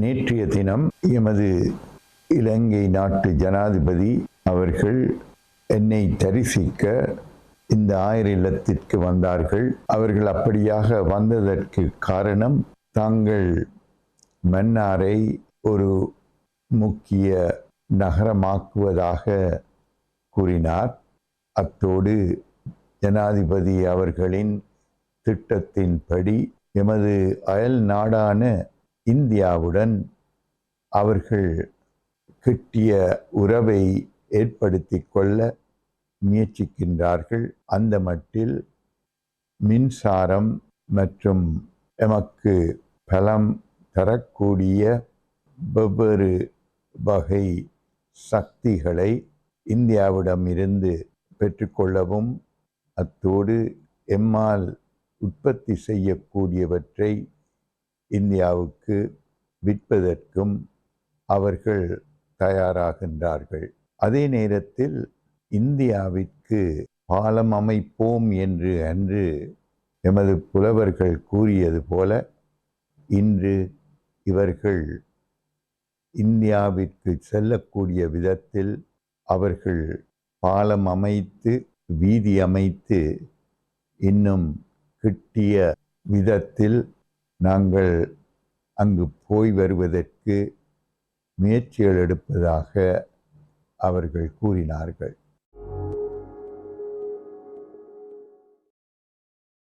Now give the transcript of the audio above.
நேற்றைய தினம் எமது இலங்கை நாட்டு ஜனாதிபதி அவர்கள் என்னை தரிசிக்க இந்த ஆயர் இல்லத்திற்கு வந்தார்கள். அவர்கள் அப்படியாக வந்ததற்கு காரணம் தாங்கள் மன்னாரை ஒரு முக்கிய நகரமாக்குவதாக கூறினார். அத்தோடு ஜனாதிபதி அவர்களின் திட்டத்தின்படி எமது அயல் நாடான இந்தியாவுடன் அவர்கள் கிட்டிய உறவை ஏற்படுத்தி கொள்ள முயற்சிக்கின்றார்கள். அந்த மட்டில் மின்சாரம் மற்றும் எமக்கு பலம் தரக்கூடிய வெவ்வேறு வகை சக்திகளை இந்தியாவிடம் இருந்து பெற்றுக்கொள்ளவும் அத்தோடு எம்மால் உற்பத்தி செய்யக்கூடியவற்றை இந்தியாவுக்கு விற்பதற்கும் அவர்கள் தயாராகின்றார்கள். அதே நேரத்தில் இந்தியாவிற்கு பாலம் அமைப்போம் என்று அன்று எமது புலவர்கள் கூறியது போல இன்று இவர்கள் இந்தியாவிற்கு செல்லக்கூடிய விதத்தில் அவர்கள் பாலம் அமைத்து வீதி அமைத்து இன்னும் கிட்டிய விதத்தில் நாங்கள் அங்கு போய் வருவதற்கு முயற்சிகள் எடுப்பதாக அவர்கள் கூறினார்கள்.